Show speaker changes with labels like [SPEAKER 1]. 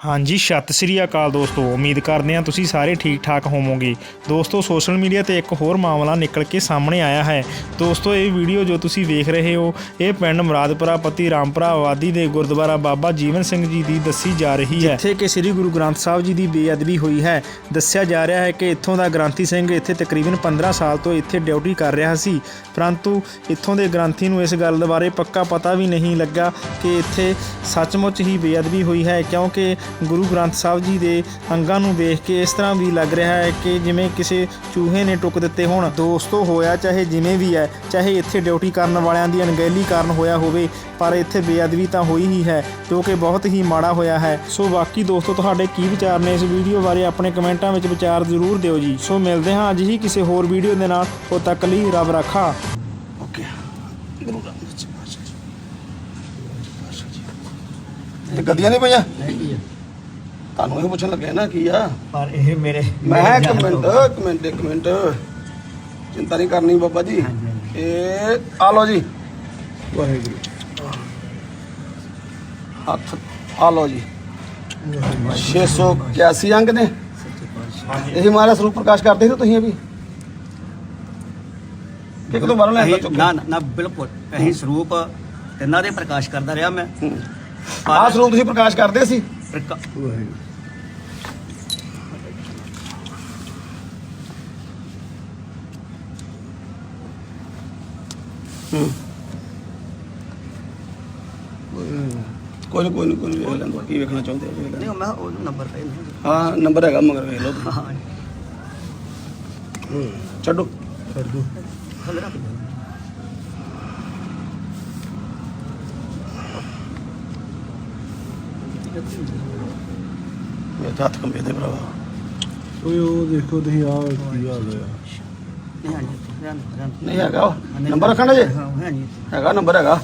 [SPEAKER 1] ਹਾਂਜੀ, ਸਤਿ ਸ੍ਰੀ ਅਕਾਲ ਦੋਸਤੋ। ਉਮੀਦ ਕਰਦੇ ਹਾਂ ਤੁਸੀਂ ਸਾਰੇ ਠੀਕ ਠਾਕ ਹੋਵੋਗੇ। ਦੋਸਤੋ, ਸੋਸ਼ਲ ਮੀਡੀਆ ਤੇ ਇੱਕ ਹੋਰ ਮਾਮਲਾ ਨਿਕਲ ਕੇ ਸਾਹਮਣੇ ਆਇਆ ਹੈ। ਦੋਸਤੋ, ਇਹ ਵੀਡੀਓ ਜੋ ਤੁਸੀਂ ਵੇਖ ਰਹੇ ਹੋ, ਇਹ ਪਿੰਡ ਮੁਰਾਦਪੁਰਾ ਪਤੀ ਰਾਮਪੁਰਾ ਆਬਾਦੀ ਦੇ ਗੁਰਦੁਆਰਾ ਬਾਬਾ ਜੀਵਨ ਸਿੰਘ ਜੀ ਦੀ ਦੱਸੀ ਜਾ ਰਹੀ ਹੈ। ਜਿੱਥੇ ਕਿ ਸ੍ਰੀ ਗੁਰੂ ਗ੍ਰੰਥ ਸਾਹਿਬ ਜੀ ਦੀ ਬੇਅਦਬੀ ਹੋਈ ਹੈ। ਦੱਸਿਆ ਜਾ ਰਿਹਾ ਹੈ ਕਿ ਇੱਥੋਂ ਦਾ ਗ੍ਰੰਥੀ ਸਿੰਘ ਇੱਥੇ ਤਕਰੀਬਨ 15 ਸਾਲ ਤੋਂ ਇੱਥੇ ਡਿਊਟੀ ਕਰ ਰਿਹਾ ਸੀ। ਪਰੰਤੂ ਇੱਥੋਂ ਦੇ ਗ੍ਰੰਥੀ ਨੂੰ ਇਸ ਗੱਲ ਬਾਰੇ ਪੱਕਾ ਪਤਾ ਵੀ ਨਹੀਂ ਲੱਗਾ ਕਿ ਇੱਥੇ ਸੱਚਮੁੱਚ ਹੀ ਬੇਅਦਬੀ ਹੋਈ ਹੈ, ਕਿਉਂਕਿ ਗੁਰੂ ਗ੍ਰੰਥ ਸਾਹਿਬ ਜੀ ਦੇ ਅੰਗਾਂ ਨੂੰ ਵੇਖ ਕੇ ਇਸ ਤਰ੍ਹਾਂ ਵੀ ਲੱਗ ਰਿਹਾ ਹੈ ਕਿ ਜਿਵੇਂ ਕਿਸੇ ਚੂਹੇ ਨੇ ਟੁੱਕ ਦਿੱਤੇ ਹੋਣ। ਦੋਸਤੋ ਹੋਇਆ ਚਾਹੇ ਜਿਵੇਂ ਵੀ ਹੈ ਚਾਹੇ ਇੱਥੇ ਡਿਊਟੀ ਕਰਨ ਵਾਲਿਆਂ ਦੀ ਅਣਗਹਿਲੀ ਕਾਰਨ ਹੋਇਆ ਹੋਵੇ ਪਰ ਇੱਥੇ ਬੇਅਦਬੀ ਤਾਂ ਹੋਈ ਹੀ ਹੈ ਜੋ ਕਿ ਬਹੁਤ ਹੀ ਮਾੜਾ ਹੋਇਆ ਹੈ। ਸੋ ਬਾਕੀ ਦੋਸਤੋ ਤੁਹਾਡੇ ਕੀ ਵਿਚਾਰ ਨੇ ਇਸ ਵੀਡੀਓ ਬਾਰੇ ਆਪਣੇ ਕਮੈਂਟਾਂ ਵਿੱਚ ਵਿਚਾਰ ਜ਼ਰੂਰ ਦਿਓ ਜੀ। ਸੋ ਮਿਲਦੇ ਹਾਂ ਅੱਜ ਹੀ ਕਿਸੇ ਹੋਰ ਵੀਡੀਓ ਦੇ ਨਾਲ। ਉਦ ਤੱਕ ਲਈ ਰੱਬ ਰਾਖਾ।
[SPEAKER 2] ਓਕੇ। ਗੁਰੂ ਜੀ ਇਹ ਗੱਦੀਆਂ ਨਹੀਂ ਪਈਆਂ? ਤੁਹਾਨੂੰ ਇਹ ਪੁੱਛਣ ਲੱਗਿਆ ਨਾ ਕੀ ਆ?
[SPEAKER 3] ਪਰ ਇਹ ਮੇਰੇ
[SPEAKER 2] ਮੈਂ ਇੱਕ ਮਿੰਟ ਇੱਕ ਮਿੰਟ ਇੱਕ ਮਿੰਟ। ਚਿੰਤਾ ਨਹੀਂ ਕਰਨੀ ਬਾਬਾ ਜੀ। ਇਹ ਆ ਲਓ ਜੀ। ਵਾਹਿਗੁਰੂ। ਹੱਥ ਆ ਲਓ ਜੀ। 681 ਅੰਗ ਨੇ। ਇਹ ਹਮਾਰਾ ਸਰੂਪ ਪ੍ਰਕਾਸ਼ ਕਰਦੇ ਸੀ ਤੁਸੀਂ ਅਭੀ ਕਿੱਕ ਤੋਂ ਬਾਹਰੋਂ ਲੈ
[SPEAKER 3] ਅਸੀਂ-
[SPEAKER 2] ਆਂਦਾ ਚੁੱਕ
[SPEAKER 3] ਨਾ ਨਾ- ਬਿਲਕੁਲ। ਅਸੀਂ ਸਰੂਪ ਤਿੰਨਾਂ ਦੇ ਪ੍ਰਕਾਸ਼ ਕਰਦਾ ਰਿਹਾ ਮੈਂ।
[SPEAKER 2] ਆ ਸਰੂਪ ਤੁਸੀਂ ਪ੍ਰਕਾਸ਼ ਕਰਦੇ ਸੀ। ਕੋਈ ਨਾ ਕੋਈ ਨਾ ਕੋਈ ਵੇਖ ਲੈਂਦਾ ਕੀ ਵੇਖਣਾ ਚਾਹੁੰਦੇ ਹੋ ਵੇਖ ਲੈਂਦੇ।
[SPEAKER 3] ਨਹੀਂ ਮੈਂ ਉਹ ਨੰਬਰ ਪੈ ਨਹੀਂ
[SPEAKER 2] ਹਾਂ ਨੰਬਰ ਹੈਗਾ ਮਗਰ ਵੇਖ ਲਓ।
[SPEAKER 3] ਹਾਂ
[SPEAKER 2] ਛੱਡੋ
[SPEAKER 3] ਥੱਲੇ ਰੱਖ ਦਿਓ।
[SPEAKER 2] ਮੇਰੇ ਤਾਂ ਹੱਥ ਕੰਬੇ ਦੇ ਭਰਾਵਾ।
[SPEAKER 4] ਓਏ ਉਹ ਦੇਖੋ ਤੁਸੀਂ ਆ ਕੀ ਹਾਲ ਹੋਇਆ
[SPEAKER 3] ਨਹੀਂ
[SPEAKER 2] ਹੈਗਾ। ਨੰਬਰ ਰੱਖਣਾ ਜੇ। ਹੈਗਾ ਨੰਬਰ ਹੈਗਾ।